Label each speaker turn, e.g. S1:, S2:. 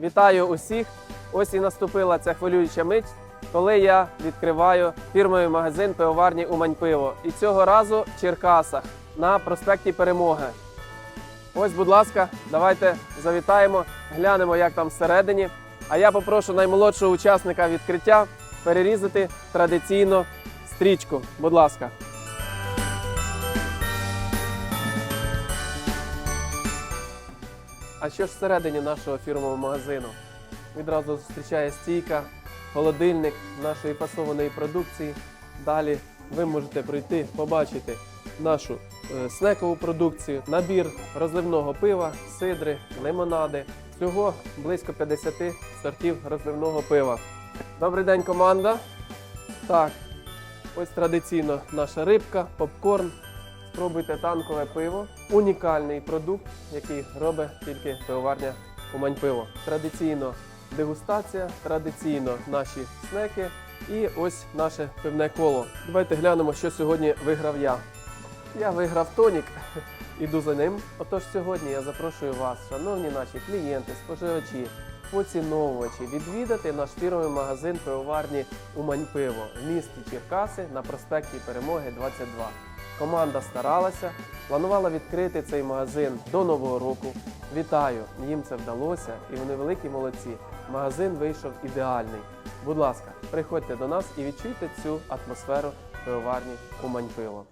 S1: Вітаю усіх! Ось і наступила ця хвилююча мить, коли я відкриваю фірмовий магазин пивоварні Умань пиво. І цього разу в Черкасах на проспекті Перемоги. Ось, будь ласка, давайте завітаємо, глянемо, як там всередині. А я попрошу наймолодшого учасника відкриття перерізати традиційно стрічку. Будь ласка. А що ж всередині нашого фірмового магазину? Відразу зустрічає стійка, холодильник нашої фасованої продукції. Далі ви можете прийти, побачити нашу е, снекову продукцію, набір розливного пива, сидри, лимонади. Всього близько 50 сортів розливного пива. Добрий день, команда. Так, ось традиційно наша рибка, попкорн. Спробуйте танкове пиво. Унікальний продукт, який робить тільки пивоварня Умань пиво. Традиційно дегустація, традиційно наші снеки і ось наше пивне коло. Давайте глянемо, що сьогодні виграв я. Я виграв тонік, іду за ним. Отож сьогодні я запрошую вас, шановні наші клієнти, споживачі, поціновувачі, відвідати наш фірмовий магазин пивоварні Умань пиво в місті Черкаси на проспекті Перемоги 22. Команда старалася, планувала відкрити цей магазин до Нового року. Вітаю! Їм це вдалося і вони великі молодці. Магазин вийшов ідеальний. Будь ласка, приходьте до нас і відчуйте цю атмосферу пивоварні у пиво.